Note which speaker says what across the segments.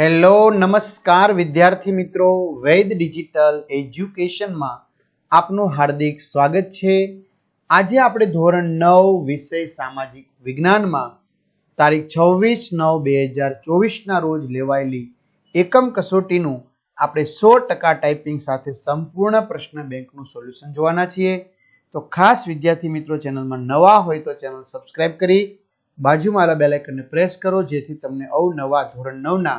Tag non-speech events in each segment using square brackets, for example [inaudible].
Speaker 1: Hello નમસ્કાર વિદ્યાર્થી મિત્રો વૈદ ડિજિટલ એજ્યુકેશનમાં આપનું હાર્દિક સ્વાગત છે આજે આપણે ધોરણ નવ વિષય સામાજિક વિજ્ઞાનમાં તારીખ છવ્વીસ નવ બે હજાર ચોવીસના રોજ લેવાયેલી એકમ કસોટીનું આપણે સો ટકા ટાઈપિંગ સાથે સંપૂર્ણ પ્રશ્ન બેંકનું સોલ્યુશન જોવાના છીએ તો ખાસ વિદ્યાર્થી મિત્રો ચેનલમાં નવા હોય તો ચેનલ સબસ્ક્રાઈબ કરી બાજુમાં આવેલા બેલાઇકનને પ્રેસ કરો જેથી તમને અવનવા ધોરણ નવના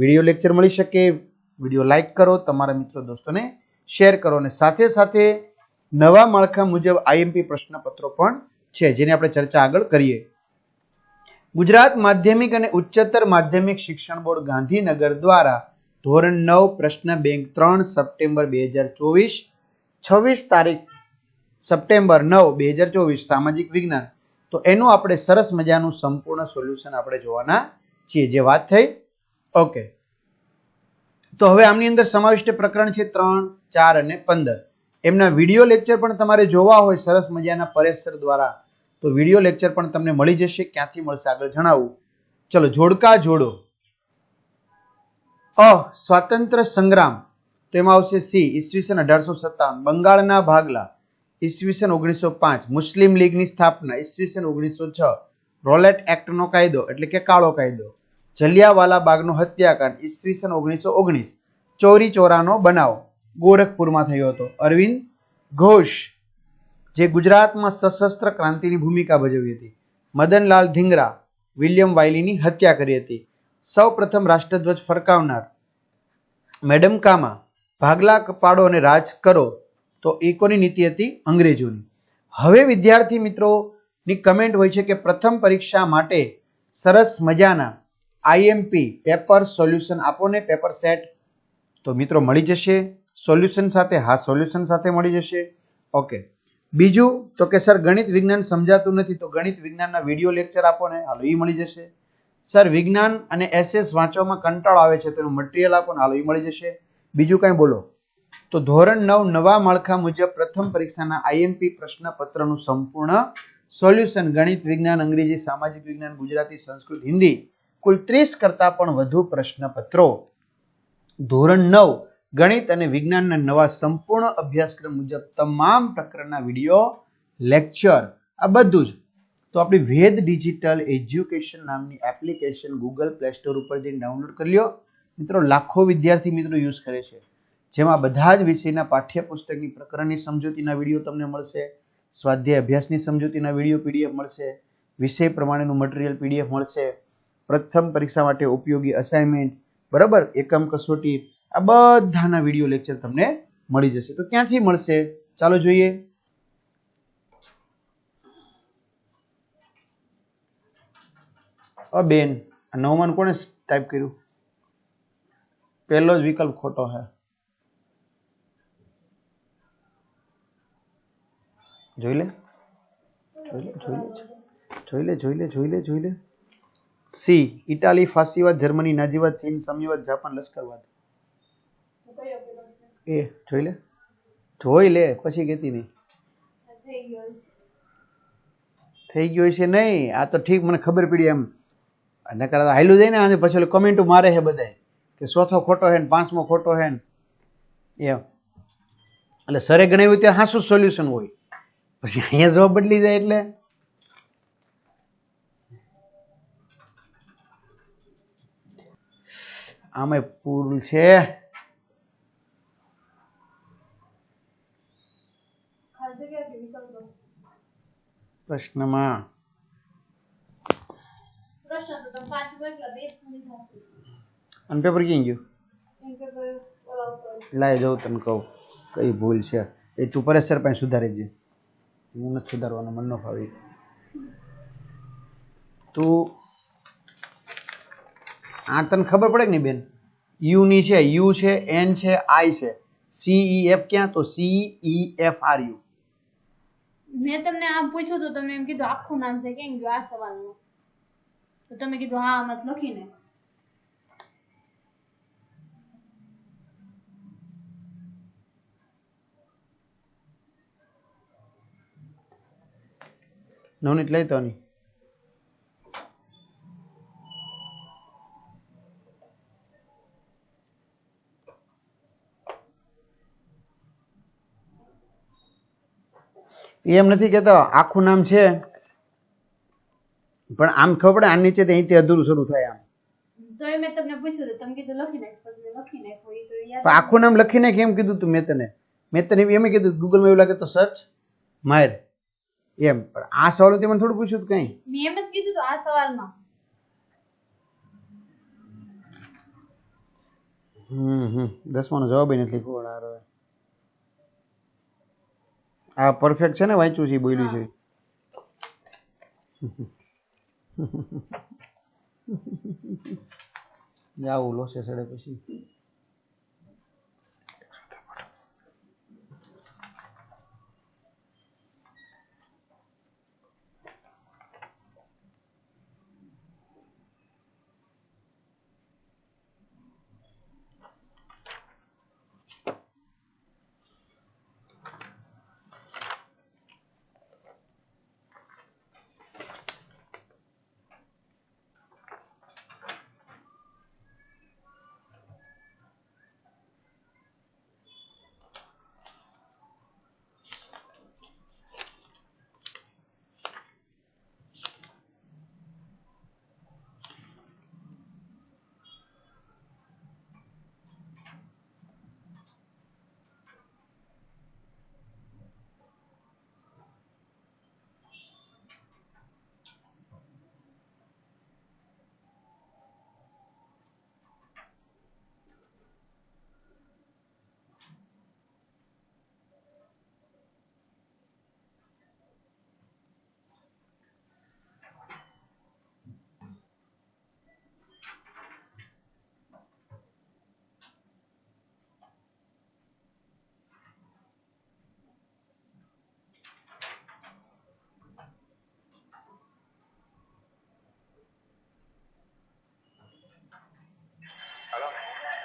Speaker 1: વિડીયો લેક્ચર મળી શકે વિડીયો લાઇક કરો તમારા મિત્રો દોસ્તોને શેર કરો અને સાથે સાથે નવા માળખા મુજબ આઈએમપી પ્રશ્નપત્રો પણ છે જેની આપણે ચર્ચા આગળ કરીએ ગુજરાત માધ્યમિક અને ઉચ્ચતર માધ્યમિક શિક્ષણ બોર્ડ ગાંધીનગર દ્વારા ધોરણ નવ પ્રશ્ન બેંક ત્રણ સપ્ટેમ્બર બે હજાર ચોવીસ છવ્વીસ તારીખ સપ્ટેમ્બર નવ બે હજાર ચોવીસ સામાજિક વિજ્ઞાન તો એનું આપણે સરસ મજાનું સંપૂર્ણ સોલ્યુશન આપણે જોવાના છીએ જે વાત થઈ ઓકે તો હવે આમની અંદર સમાવિષ્ટ પ્રકરણ છે ત્રણ ચાર અને પંદર એમના વિડીયો લેક્ચર પણ તમારે જોવા હોય સરસ મજાના પરેસર દ્વારા તો વિડીયો લેક્ચર પણ તમને મળી જશે ક્યાંથી મળશે આગળ જણાવું ચલો જોડકા જોડો અ સ્વાતંત્ર સંગ્રામ તો એમાં આવશે સી ઈસવીસન અઢારસો સત્તાવન બંગાળના ભાગલા ઈસવીસન ઓગણીસો પાંચ મુસ્લિમ લીગની સ્થાપના ઈસવીસન ઓગણીસો છ રોલેટ એક્ટનો કાયદો એટલે કે કાળો કાયદો જલિયાવાલા બાગનો હત્યાકાંડ ઈસવીસન ઓગણીસો ઓગણીસ ચોરી ચોરાનો બનાવ ગોરખપુરમાં થયો હતો અરવિંદ ઘોષ જે ગુજરાતમાં સશસ્ત્ર ક્રાંતિની ભૂમિકા ભજવી હતી મદનલાલ ધીંગરા વિલિયમ વાયલીની હત્યા કરી હતી સૌ પ્રથમ રાષ્ટ્રધ્વજ ફરકાવનાર મેડમ કામા ભાગલા કપાડો અને રાજ કરો તો એકોની નીતિ હતી અંગ્રેજોની હવે વિદ્યાર્થી મિત્રોની કમેન્ટ હોય છે કે પ્રથમ પરીક્ષા માટે સરસ મજાના આઈએમપી પેપર સોલ્યુશન આપો ને પેપર સેટ તો મિત્રો મળી જશે સોલ્યુશન સાથે હા સોલ્યુશન સાથે મળી જશે ઓકે બીજું તો કે સર ગણિત વિજ્ઞાન સમજાતું નથી તો ગણિત વિજ્ઞાનના વિડીયો લેક્ચર આપો ને હાલો એ મળી જશે સર વિજ્ઞાન અને એસએસ વાંચવામાં કંટાળો આવે છે તેનું મટીરિયલ આપો ને હાલો એ મળી જશે બીજું કાંઈ બોલો તો ધોરણ નવ નવા માળખા મુજબ પ્રથમ પરીક્ષાના આઈએમપી પ્રશ્નપત્રનું સંપૂર્ણ સોલ્યુશન ગણિત વિજ્ઞાન અંગ્રેજી સામાજિક વિજ્ઞાન ગુજરાતી સંસ્કૃત હિન્દી કુલ ત્રીસ કરતા પણ વધુ પ્રશ્નપત્રો ધોરણ નવ ગણિત અને વિજ્ઞાનના નવા સંપૂર્ણ અભ્યાસક્રમ મુજબ તમામ પ્રકરણના વિડીયો લેક્ચર આ બધું જ તો આપણી વેદ ડિજિટલ એજ્યુકેશન નામની એપ્લિકેશન ગૂગલ પ્લે સ્ટોર ઉપર જઈને ડાઉનલોડ કરી લો મિત્રો લાખો વિદ્યાર્થી મિત્રો યુઝ કરે છે જેમાં બધા જ વિષયના પાઠ્યપુસ્તકની પ્રકરણની સમજૂતીના વિડીયો તમને મળશે સ્વાધ્યાય અભ્યાસની સમજૂતીના વિડીયો પીડીએફ મળશે વિષય પ્રમાણેનું મટીરિયલ પીડીએફ મળશે પ્રથમ પરીક્ષા માટે ઉપયોગી અસાઇનમેન્ટ બરાબર એકમ કસોટી આ બધાના વિડીયો લેક્ચર તમને મળી જશે તો ક્યાંથી મળશે ચાલો જોઈએ બેન નવમાન કોને ટાઈપ કર્યું પહેલો જ વિકલ્પ ખોટો હે જોઈ લે જોઈ લે જોઈ લે જોઈ લે જોઈ લે જોઈ લે જોઈ લે સી ઇટાલી ફાસીવાદ જર્મની નાજીવાદ ચીન સામ્યવાદ જાપાન લશ્કરવાદ એ જોઈ લે જોઈ લે પછી કહેતી નહીં થઈ ગયું છે નહીં આ તો ઠીક મને ખબર પડી એમ નકર જાય ને આને પછી કોમેન્ટો મારે છે બધાય કે ચોથો ખોટો હે ને પાંચમો ખોટો હે ને એમ એટલે સરે ગણાવ્યું ત્યારે હાસું સોલ્યુશન હોય પછી અહીંયા જવાબ બદલી જાય એટલે આમે પુલ છે પ્રશ્નમાં અન પેપર ક્યાં ગયું લાય જાઉં તને કહું કઈ ભૂલ છે એ તું પરેશ સર પાસે સુધારી દે હું નથી સુધારવાનો મન નો ફાવી તું આ તને ખબર પડે કે નહીં બેન યુની છે યુ છે એન છે આઈ છે સીઈ એફ e ક્યાં તો સીઈ એફ આર યુ
Speaker 2: મેં તમને આમ પૂછ્યું તો તમે એમ કીધું આખું નામ છે કેમ ગયું આ સવાલનું તો તમે કીધું હા મત લખીને
Speaker 1: નવનીત લઈ તો નહીં એમ નથી કહેતો આખું નામ છે પણ આમ ખબર પડે આ નીચે અહીંથી અધૂરું શરૂ થાય
Speaker 2: આમ
Speaker 1: આખું નામ લખી નાખ એમ કીધું તું મેં તને મેં તને એમ કીધું ગૂગલમાં એવું લાગે તો સર્ચ માયર એમ પણ આ સવાલ તે મને થોડું પૂછ્યું કઈ
Speaker 2: મેં એમ જ કીધું આ સવાલમાં
Speaker 1: હમ હમ દસમાનો જવાબ નથી લખવો આ પરફેક્ટ છે ને વાંચ્યું છે બોલ્યું છે આવું [laughs] લોસે સડે પછી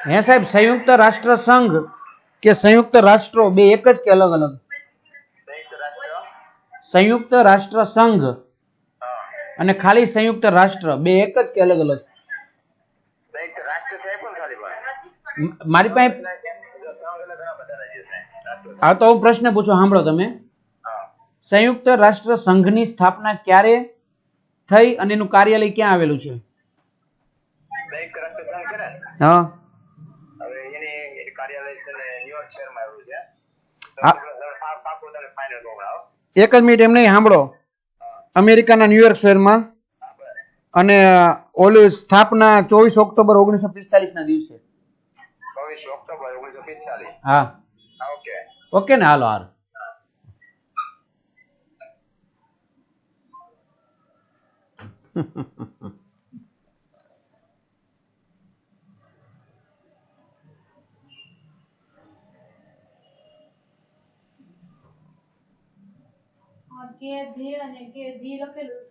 Speaker 1: હે સાહેબ સંયુક્ત રાષ્ટ્ર સંઘ કે સંયુક્ત રાષ્ટ્રો બે એક જ કે અલગ અલગ સંયુક્ત રાષ્ટ્ર સંઘ અને ખાલી સંયુક્ત રાષ્ટ્ર બે એક જ કે અલગ અલગ મારી પાસે હા તો હું પ્રશ્ન પૂછો સાંભળો તમે સંયુક્ત રાષ્ટ્ર સંઘની સ્થાપના ક્યારે થઈ અને એનું કાર્યાલય ક્યાં આવેલું છે હા એક જ મિનિટ એમ નહીં સાંભળો અમેરિકાના ન્યુયોર્ક શહેરમાં અને ઓલી સ્થાપના ચોવીસ ઓક્ટોબર ઓગણીસો પિસ્તાલીસ ના દિવસે હા ઓકે ને હાલો હાલ Ha ha ha ha. કે જે અને કે જી લખેલું